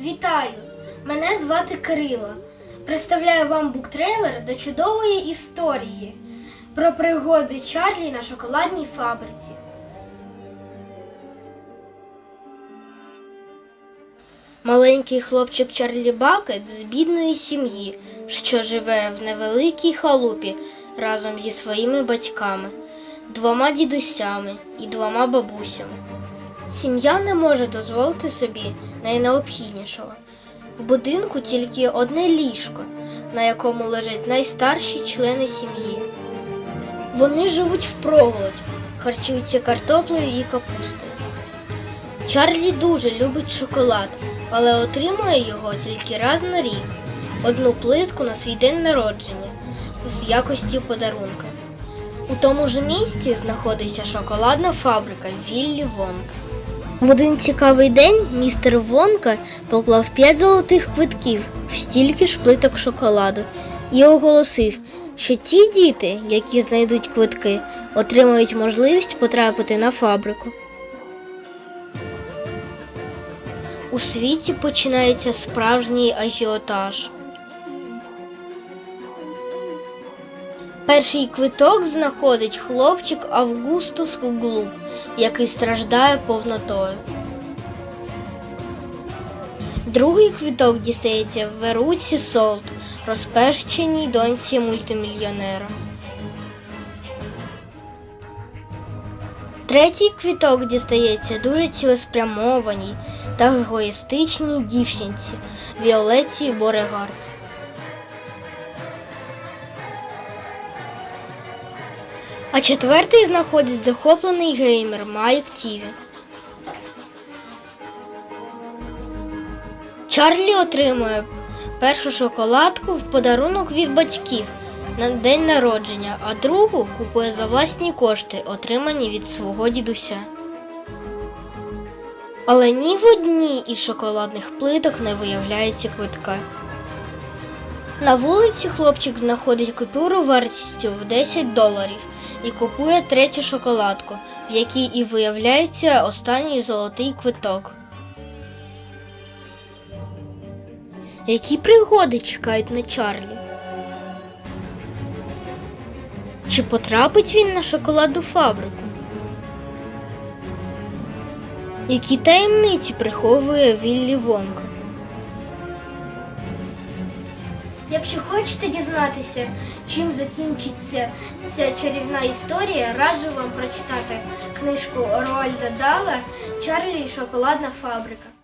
Вітаю! Мене звати Кирило. Представляю вам буктрейлер до чудової історії про пригоди Чарлі на шоколадній фабриці. Маленький хлопчик Чарлі Бакет з бідної сім'ї, що живе в невеликій халупі разом зі своїми батьками, двома дідусями і двома бабусями. Сім'я не може дозволити собі найнеобхіднішого. В будинку тільки одне ліжко, на якому лежать найстарші члени сім'ї. Вони живуть впроголодь, харчуються картоплею і капустою. Чарлі дуже любить шоколад, але отримує його тільки раз на рік, одну плитку на свій день народження з якості подарунка. У тому ж місці знаходиться шоколадна фабрика Віллі Вонка. В один цікавий день містер Вонка поклав 5 золотих квитків в стільки ж плиток шоколаду і оголосив, що ті діти, які знайдуть квитки, отримають можливість потрапити на фабрику. У світі починається справжній ажіотаж. Перший квиток знаходить хлопчик Августус Глуб, який страждає повнотою. Другий квиток дістається Веруці Солт, розпещеній доньці мультимільйонера. Третій квіток дістається дуже цілеспрямованій та егоїстичній дівчинці Віолеті Борегард. А четвертий знаходить захоплений геймер Майк Тіві. Чарлі отримує першу шоколадку в подарунок від батьків на день народження, а другу купує за власні кошти, отримані від свого дідуся. Але ні в одній із шоколадних плиток не виявляється квитка. На вулиці хлопчик знаходить купюру вартістю в 10 доларів і купує третю шоколадку, в якій і виявляється останній золотий квиток. Які пригоди чекають на Чарлі? Чи потрапить він на шоколадну фабрику? Які таємниці приховує Віллі Вонка? Якщо хочете дізнатися, чим закінчиться ця чарівна історія, раджу вам прочитати книжку Роальда Дала Чарлі і шоколадна фабрика.